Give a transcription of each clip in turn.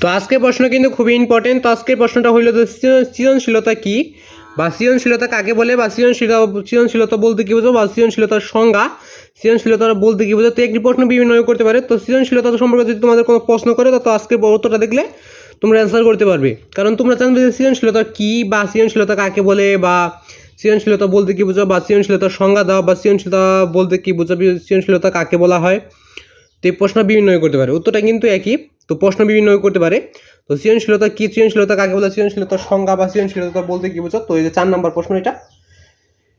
তো আজকের প্রশ্ন কিন্তু খুবই ইম্পর্টেন্ট তো আজকের প্রশ্নটা হইল সৃজনশীলতা কি? বা সৃজনশীলতা কাকে বলে? বা সৃজনশীলতা সৃজনশীলতা বলতে কি বোঝো? বা সৃজনশীলতার সংজ্ঞা? সৃজনশীলতা বলতে কি বোঝো? তো একটি প্রশ্ন বিভিন্ন করতে পারে। তো সৃজনশীলতা সম্পর্কে যদি তোমাদের কোনো প্রশ্ন করে, তো আজকের উত্তরটা দেখলে তোমরা অ্যান্সার করতে পারবে। কারণ তোমরা জানবে যে সৃজনশীলতা কী বা সৃজনশীলতা কাকে বলে? বা সৃজনশীলতা বলতে কি বোঝো? বা সৃজনশীলতার সংজ্ঞা দাও। বা সৃজনশীলতা বলতে কি বোঝো? সৃজনশীলতা কাকে বলা হয়? তো এই প্রশ্ন বিভিন্ন করতে পারে। উত্তরটা কিন্তু একই। তো প্রশ্ন বিভিন্ন করতে পারে। তো সৃজনশীলতা কি? সৃজনশীলতা কাকে বলে? সৃজনশীলতার সংজ্ঞা বা সৃজনশীলতা বলতে কি বোঝো? তো এই যে চার নম্বর প্রশ্ন এটা।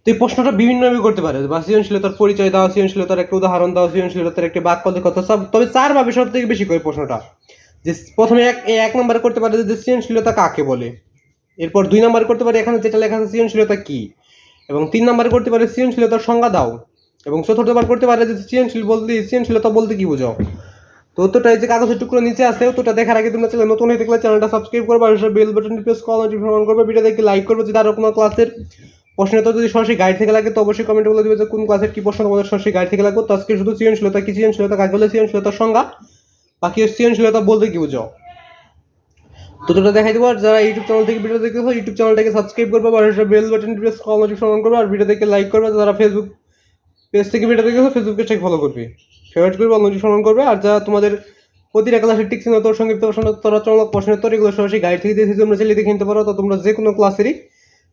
তো এই প্রশ্নটা বিভিন্নভাবে করতে পারে। বা সৃজনশীলতার পরিচয় দাও, সৃজনশীলতার একটা উদাহরণ দাও, সৃজনশীলতার একটি বাক্য তো সব। তবে চারভাবে সব থেকে বেশি করে প্রশ্নটা। যে প্রথমে এক এক নম্বরে করতে পারে যে সৃজনশীলতা কাকে বলে? এরপর দুই নম্বরে করতে পারে এখানে যেটা লেখা আছে, সৃজনশীলতা কি? এবং তিন নম্বরে করতে পারে সৃজনশীলতার সংজ্ঞা দাও। এবং চতুর্থবার করতে পারে যে সৃজনশীল বলতে, সৃজনশীলতা বলতে কি বোঝাও তো উত্তরটা এই যে কাগজের টুকরো নিচে আছে, উত্তরটা দেখার আগে তোমরা চ্যানেল নতুন হয়ে থাকলে চ্যানেলটা সাবস্ক্রাইব করবে আর বেল বাটনটি প্রেস কল নোটিফিকেশন করবে ভিডিও দেখে লাইক করবে, যদি আরও কোনো ক্লাসের প্রশ্নের তো যদি সরাসরি গাইড থেকে লাগে, তো অবশ্যই কমেন্টে বলে দেবে যে কোন ক্লাসের কি প্রশ্ন তোমাদের সরাসরি গাইড থেকে লাগবে। তো আজকে শুধু সৃজনশীলতা কি সৃজনশীলতা? কাকে বলে সৃজনশীলতার সংজ্ঞা। বাকি সৃজনশীলতা বলতে কি বুঝো? তো তোটা দেখাই দেবো, আর যারা ইউটিউব চ্যানেল থেকে ভিডিও দেখতেছো ইউটিউব চ্যানেলটাকে সাবস্ক্রাইব করবে আর bell button press call notification করবে, আর ভিডিও দেখে লাইক করবে, যারা ফেসবুক পেজ থেকে ভিডিও দেখেছ ফেসবুক পেজটাকে ফলো করবে। ফেভারিট করবে নোটিফিকেশন করবে। আর যা তোমাদের প্রতিটা ক্লাসের টিক্স তোর সংক্ষিপ্ত প্রশ্ন, তোরা প্রশ্নের তোর এগুলো সরাসরি গাইড থেকে দিয়েছি তোমরা চাইলে দেখে নিতে পারো। তো তোমরা যে কোনো ক্লাসেরই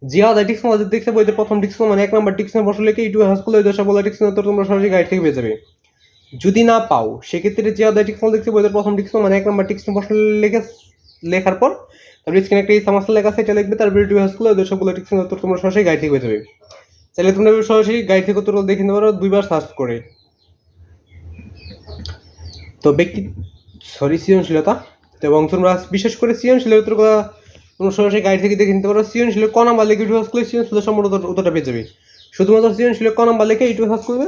জিয়াদ টিক্স আমাদের দেখতে বইতে প্রথম টিক্স মানে এক নম্বর টিক্স প্রশ্ন লিখে ইউটিউব ওই দশা বলা টিক্স তো তোমরা সরাসরি গাইড থেকে পেয়ে যাবে। যদি না পাও, সেক্ষেত্রে জিয়াদ টিক্স দেখতে বইতে প্রথম টিক্স মানে এক নম্বর টিক্স প্রশ্ন লিখে লেখার পর তারপরে স্ক্রিনে একটা এই সামাসা লেখা আছে লিখবে, তারপরে ইউটিউব হাসকুল দশা বলা টিক্স তো তোমরা সরাসরি গাইড থেকে পেয়ে যাবে। চাইলে তোমরা সরাসরি গাইড থেকে উত্তর দেখে নিতে পারো, দুইবার সার্চ করে। তো ব্যক্তি সরি সৃজনশীলতা। তো এবং তোমরা বিশেষ করে সৃজনশীলতার কথা তোমরা সরাসরি গাইড থেকে দেখে নিতে পারো। সৃজনশীল ক নাম্বার লিখে ইউটিউব করলে সৃজনশীল সম্পূর্ণ উত্তর- উত্তরটা পেয়ে যাবে। শুধুমাত্র সৃজনশীল ক নাম্বার লিখে ইউটিউব সার্চ করবে।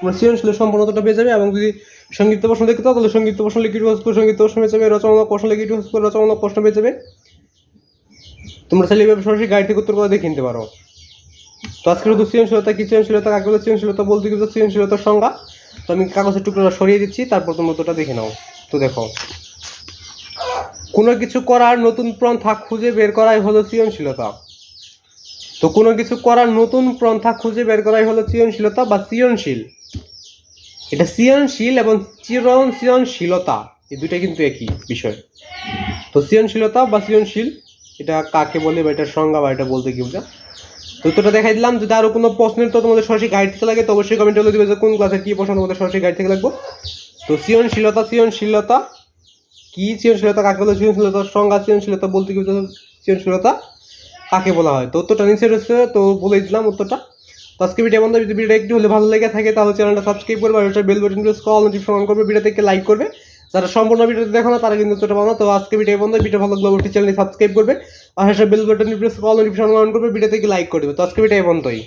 তোমরা সৃজনশীল সম্পূর্ণ উত্তরটা পেয়ে যাবে এবং যদি সংগীত প্রশ্ন দেখতে চাও, তাহলে সংগীত প্রশ্ন লিখে ইউটিউব করে সংগীত প্রশ্ন পেয়ে যাবে। রচনামূলক প্রশ্ন লিখে ইউটিউব করে রচনামূলক প্রশ্ন পেয়ে যাবে। তোমরা চাইলে এভাবে সরাসরি গাইড থেকে উত্তর করে দেখে নিতে পারো। তো আজকে শুধু সৃজনশীলতা কি? সৃজনশীলতা কাকে বলে? সৃজনশীলতা বলতে কিন্তু সৃজনশীলতার সংজ্ঞা। তো আমি কাগজের টুকরোটা সরিয়ে দিচ্ছি, তারপর তোমরা উত্তরটা দেখে নাও। তো দেখো, কোনো কিছু করার নতুন পন্থা খুঁজে বের করাই হলো সৃজনশীলতা। তো কোনো কিছু করার নতুন পন্থা খুঁজে বের করাই হলো সৃজনশীলতা বা সৃজনশীল। এটা সৃজনশীল এবং চিরন সৃজনশীলতা, এই দুইটা কিন্তু একই বিষয়। তো সৃজনশীলতা বা সৃজনশীল, এটা কাকে বলে বা এটার সংজ্ঞা বা এটা বলতে কি বোঝা তো তোটা দেখাই দিলাম। যদি আরও কোনো প্রশ্নের তো তোমাদের সরাসরি গাইড থেকে লাগে, তো অবশ্যই কমেন্টে বলে দিবে যে কোন ক্লাসের কী প্রশ্ন তোমাদের সরাসরি গাইড থেকে লাগবে। তো সৃজনশীলতা সৃজনশীলতা, কি সৃজনশীলতা, কাকে বলে সৃজনশীলতার সংজ্ঞা সৃজনশীলতা, বলতে কি? সৃজনশীলতা, কাকে বলা হয়? তো উত্তরটা নিচে রয়েছে, তো বলে দিলাম উত্তরটা। তো আজকে ভিডিও বন্ধ, যদি ভিডিওটা একটু হলে ভালো লেগে থাকে, তাহলে চ্যানেলটা সাবস্ক্রাইব করবে, আর bell button press call notification on করবে ভিডিও থেকে লাইক করবে। যারা সম্পূর্ণ ভিডিওটি দেখো না, তারা কিন্তু ছোটো পাবো না তো আজকে ভিডিও বন্ধ ভিডিও ভালো লাগলে চ্যানেলটি সাবস্ক্রাইব করবে। আর সেটা bell button press call notification on করবে। ভিডিও থেকে লাইক করবে তো আজকে ভিডিও বন্ধই